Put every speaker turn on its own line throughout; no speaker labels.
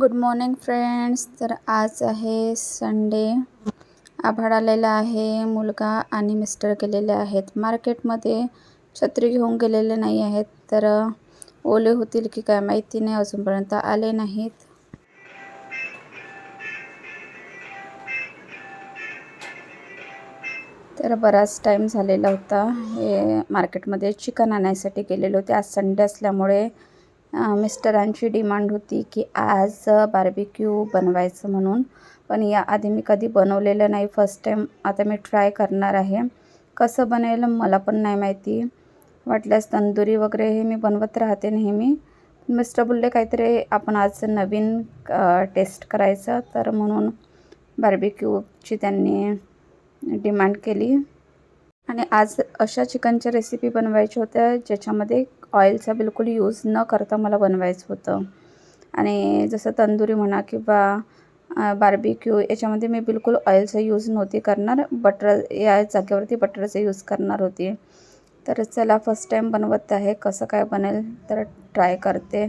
Good morning friends तर आज आहे संडे आभाळ आलेला आहे मुलगा आणि मिस्टर गेलेले आहेत. मार्केटमध्ये छत्री घेऊन गेलेले नाही आहेत तर ओले होतील की काय माहिती नाही अजूनपर्यंत आले नाहीत. तर बराच टाईम झालेला होता. हे मार्केटमध्ये चिकन आणायसाठी गेलेलो होते. आज संडे असल्यामुळे मिस्टरांची डिमांड होती की आज बार्बिक्यू बनवायचं म्हणून. पण याआधी मी कधी बनवलेलं नाही फर्स्ट टाईम आता मी ट्राय करणार आहे. कसं बनेल मला पण नाही माहिती. वाटल्यास तंदुरी वगैरे हे मी बनवत राहते नेहमी. मिस्टर बोलले काहीतरी आपण आज नवीन टेस्ट करायचं. तर म्हणून बार्बिक्यूची त्यांनी डिमांड केली. आणि आज अशा चिकनच्या रेसिपी बनवायच्या होत्या ज्याच्यामध्ये ऑइलचा बिलकुल यूज न करता मला बनवायचं होतं. आणि जसं तंदुरी म्हणा किंवा बार्बिक्यू याच्यामध्ये मी बिलकुल ऑइलचा यूज नव्हती करणार बटर या जागेवरती बटरचा यूज करणार होती. तर चला फर्स्ट टाईम बनवत आहे कसं काय बनेल तर ट्राय करते.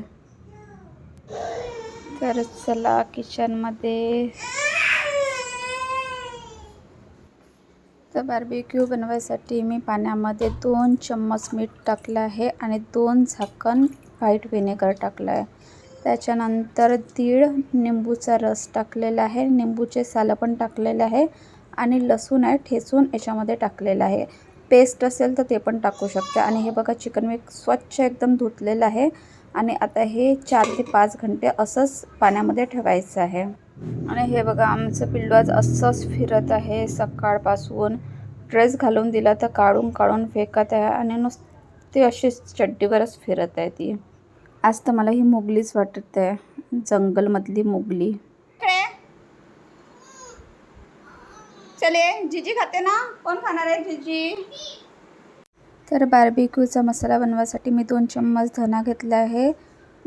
तर चला किचनमध्ये तर बार्बिक्यू बनवायसाठी मी पाण्यामध्ये दोन चम्मच मीठ टाकलं आहे आणि दोन झाकण व्हाईट व्हिनेगर टाकलं आहे. त्याच्यानंतर दीड निंबूचा रस टाकलेला आहे. निंबूचे सालं पण टाकलेलं आहे आणि लसूण आहे ठेचून याच्यामध्ये टाकलेलं आहे. पेस्ट असेल तर ते पण टाकू शकते. आणि हे बघा चिकन मी स्वच्छ एकदम धुतलेलं आहे आणि आता हे चार ते पाच घंटे असंच पाण्यामध्ये ठेवायचं आहे. आणि हे बघा आमचं पिल्लू आज असंच फिरत आहे. सकाळपासून ड्रेस घालून दिला तर काढून काढून फेकत आहे आणि नुसती अशी चड्डीवरच फिरत आहे ती. आज तर मला ही मुगलीच वाटत. आहे जंगलमधली मुगली. चले जीजी खाते ना? कोण खाणार आहे जीजी? तर बार्बिक्यूचा मसाला बनवायसाठी मी दोन चम्मच धना घेतला आहे.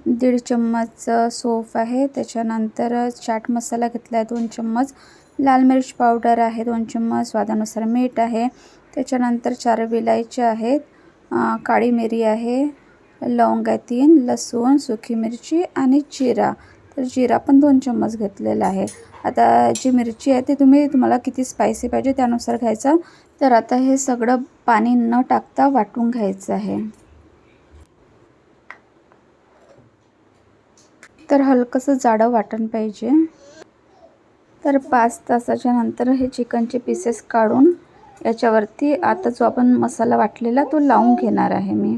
दीड चम्मच सोफ आहे. त्याच्यानंतर चाट मसाला घेतला आहे दोन चम्मच. लाल मिरच पावडर आहे दोन चम्मच. स्वादानुसार मीठ आहे. त्याच्यानंतर चार विलायचे आहेत. काळी मिरी आहे. लवंग आहे तीन. लसूण सुकी मिरची आणि जिरा. तर जिरा पण दोन चम्मच घेतलेला आहे. आता जी मिरची आहे ती तुम्ही तुम्हाला किती स्पायसी पाहिजे त्यानुसार घ्यायचा. तर आता हे सगळं पाणी न टाकता वाटून घ्यायचं आहे. तर हलकंसं जाडं वाटण पाहिजे. तर पाच तासाच्या नंतर हे चिकनचे पीसेस काढून याच्यावरती आता जो आपण मसाला वाटलेला तो लावून घेणार आहे मी.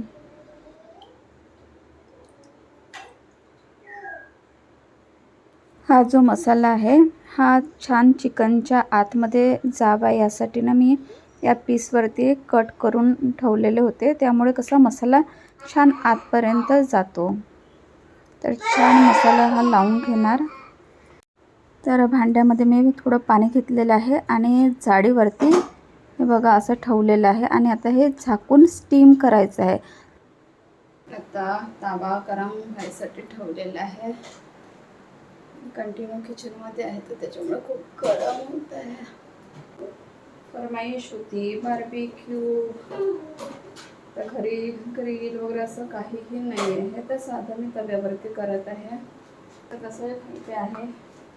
हा जो मसाला आहे हा छान चिकनच्या आतमध्ये जावा यासाठी ना मी या पीसवरती कट करून ठेवलेले होते. त्यामुळे कसा मसाला छान आतपर्यंत जातो. तर छान मसाला हा लावून घेणार. तर भांड्यामध्ये मी थोडं पाणी घेतलेलं आहे आणि जाडीवरती हे बघा असं ठेवलेलं आहे आणि आता हे झाकून स्टीम करायचं आहे. आता तावा गरम व्हायसाठी ठेवलेला आहे. कंटिन्यू किचनमध्ये आहे तर त्याच्यामुळे खूप गरम होत आहे. फरमाईश होती बार्बिक्यू तर घरी ग्रिल वगैरे असं काहीही नाही आहे तर साधं मी तव्यावरती करत आहे. तर कसं इथे आहे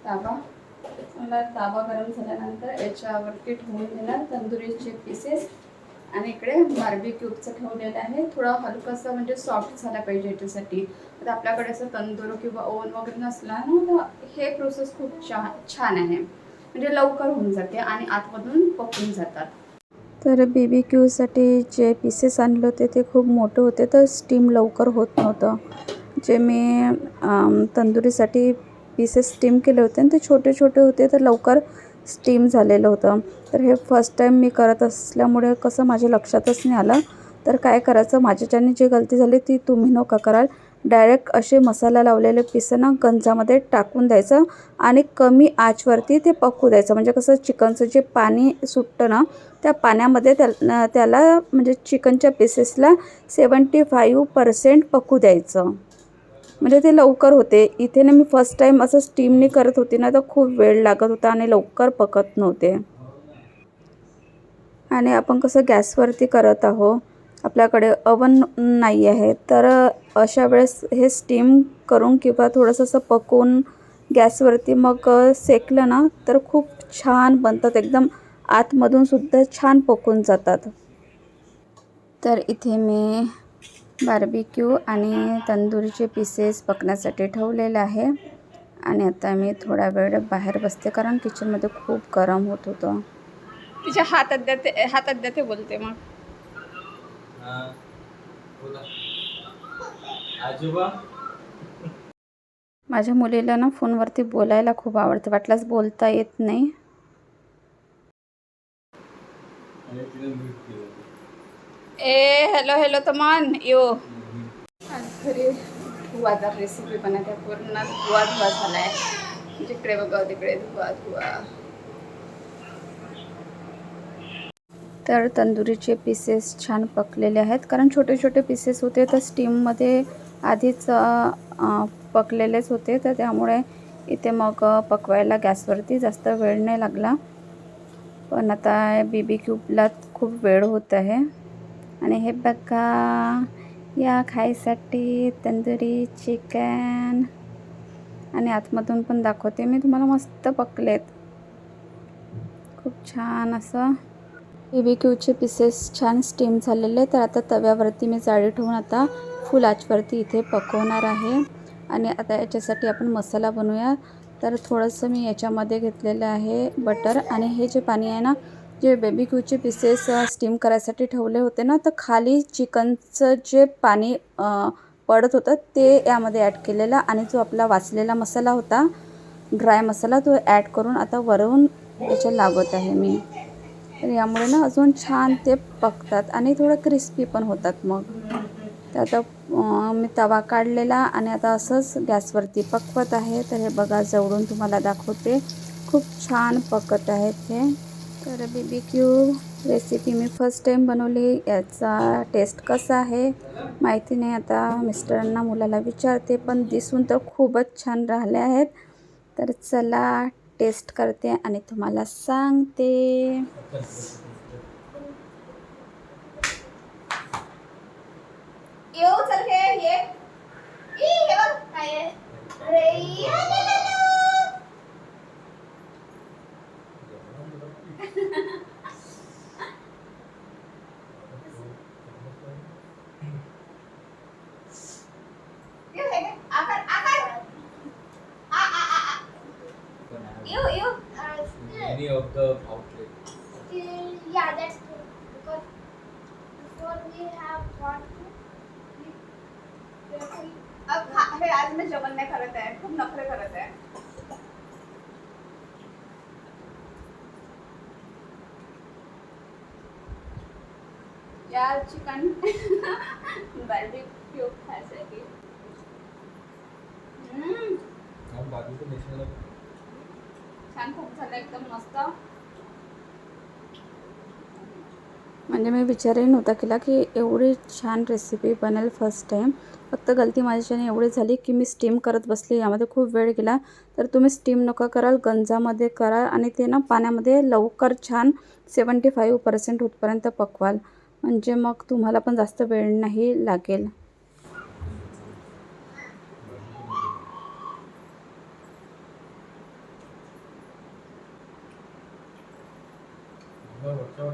तावा मला तावा गरम झाल्यानंतर याच्यावरती ठेवून देणार तंदुरीचे पीसेस आणि इकडे बार्बी क्यूबचं ठेवलेलं आहे. थोडं हलकंसं म्हणजे सॉफ्ट झाला पाहिजे याच्यासाठी. तर आपल्याकडे असं तंदूर किंवा ओव्हन वगैरे नसला ना तर हे प्रोसेस खूप छान छान आहे. म्हणजे लवकर होऊन जाते आणि आतमधून पकून जातात. तर बी बी क्यूसाठी जे पीसेस आणले होते ते खूप मोठे होते. तर स्टीम लवकर होत नव्हतं. जे मी तंदुरीसाठी पीसेस स्टीम केले होते आणि ते छोटे छोटे होते तर लवकर स्टीम झालेलं होतं. तर हे फर्स्ट टाईम मी करत असल्यामुळे कसं माझ्या लक्षातच नाही आलं. तर काय करायचं? माझ्याच्याने जी गलती झाली ती तुम्ही नका कराल. डायरेक्ट असे मसाला लावलेले पिसं ना गंजामध्ये टाकून द्यायचं आणि कमी आचवरती ते पकू द्यायचं. म्हणजे कसं चिकनचं जे पाणी सुटतं ना त्या पाण्यामध्ये त्या त्याला म्हणजे चिकनच्या पीसेसला सेवन्टी फाईव्ह पर्सेंट पकू द्यायचं. म्हणजे ते लवकर होते. इथे ना मी फर्स्ट टाईम असं स्टीमने करत होती ना तर खूप वेळ लागत होता आणि लवकर पकत नव्हते. आणि आपण कसं गॅसवरती करत आहो आपल्याकडे अवन नाही आहे तर अशा वेळेस हे स्टीम करून किंवा थोडंसं असं पकवून गॅसवरती मग सेकलं ना तर खूप छान बनतात. एकदम आतमधून सुद्धा छान पकून जातात. तर इथे मी बार्बिक्यू आणि तंदुरीचे पीसेस पकण्यासाठी ठेवलेले आहे. आणि आता मी थोडा वेळ बाहेर बसते कारण किचनमध्ये खूप गरम होत होतं. तिच्या हातात देते हातात देते बोलते मग.
आजोबा?
माझ्या मुलीला ना फोनवरती बोलायला खूप आवडतं. वाटल्यास बोलता येत नाही. ए हॅलो हॅलो तमान. यो. आज घरी धुवाचा रेसिपी बनवते. पूर्ण धुवा धुवा झालाय. जिकडे बघा तिकडे धुवा धुवा तर तंदुरीचे पीसेस छान पकलेले आहेत. कारण छोटे छोटे पीसेस होते तर स्टीममध्ये आधीच पकलेलेच होते. तर त्यामुळे इथे मग पकवायला गॅसवरती जास्त वेळ नाही लागला. पण आता बी बी क्यूबला खूप वेळ होत आहे. आणि हे बघा या खायसाठी तंदुरी चिकन आणि आतमधून पण दाखवते मी तुम्हाला मस्त पकलेत. खूप छान असं. बी क्यूचे पीसेस छान स्टीम झालेले तर आता तव्यावरती मी जाळी ठेवून आता फुल आचवरती इथे पकवणार आहे. आणि आता याच्यासाठी आपण मसाला बनवूया. तर थोडंसं मी याच्यामध्ये घेतलेलं आहे बटर आणि हे जे पाणी आहे ना जे बेबी क्यूचे पीसेस स्टीम करायसाठी ठेवले होते ना तर खाली चिकनचं जे पाणी पडत होतं ते यामध्ये ॲड केलेलं. आणि जो आपला वाचलेला मसाला होता ड्राय मसाला तो ॲड करून आता वरून याच्या लावत आहे मी. तर यामुळे ना अजून छान ते पकतात आणि थोडं क्रिस्पी पण होतात मग. तर आता मी तवा काढलेला आणि आता असंच गॅसवरती पकवत आहे. तर हे बघा जवळून तुम्हाला दाखवते. खूप छान पकत आहेत हे. तर बी बी क्यू रेसिपी मी फर्स्ट टाईम बनवली. याचा टेस्ट कसा आहे माहिती नाही. आता मिस्टरांना मुलाला विचारते पण दिसून तर खूपच छान राहिले आहेत. तर चला टेस्ट करते आणि तुम्हाला सांगते.
The outlet.
yeah, that's true. Because before we have gone to
अब खा हे आज मी जेवण नाही करत आहे खूप नखरे करत आहे या चिकन बार्बिक्यू खायसाठी हम्म,
हम बाजूचं नेशनल
छान खूप झालं एकदम मस्त. म्हणजे मी विचारही नव्हता केला की एवढी छान रेसिपी बनेल फर्स्ट टाईम फक्त गलती माझ्याच्याने एवढी झाली की मी स्टीम करत बसली यामध्ये खूप वेळ गेला. तर तुम्ही स्टीम नका कराल गंजामध्ये कराल आणि ते ना पाण्यामध्ये लवकर छान सेवन्टी फाईव्ह पर्सेंट होतपर्यंत पकवाल. म्हणजे मग तुम्हाला पण जास्त वेळ नाही लागेल.
小伙
吃肉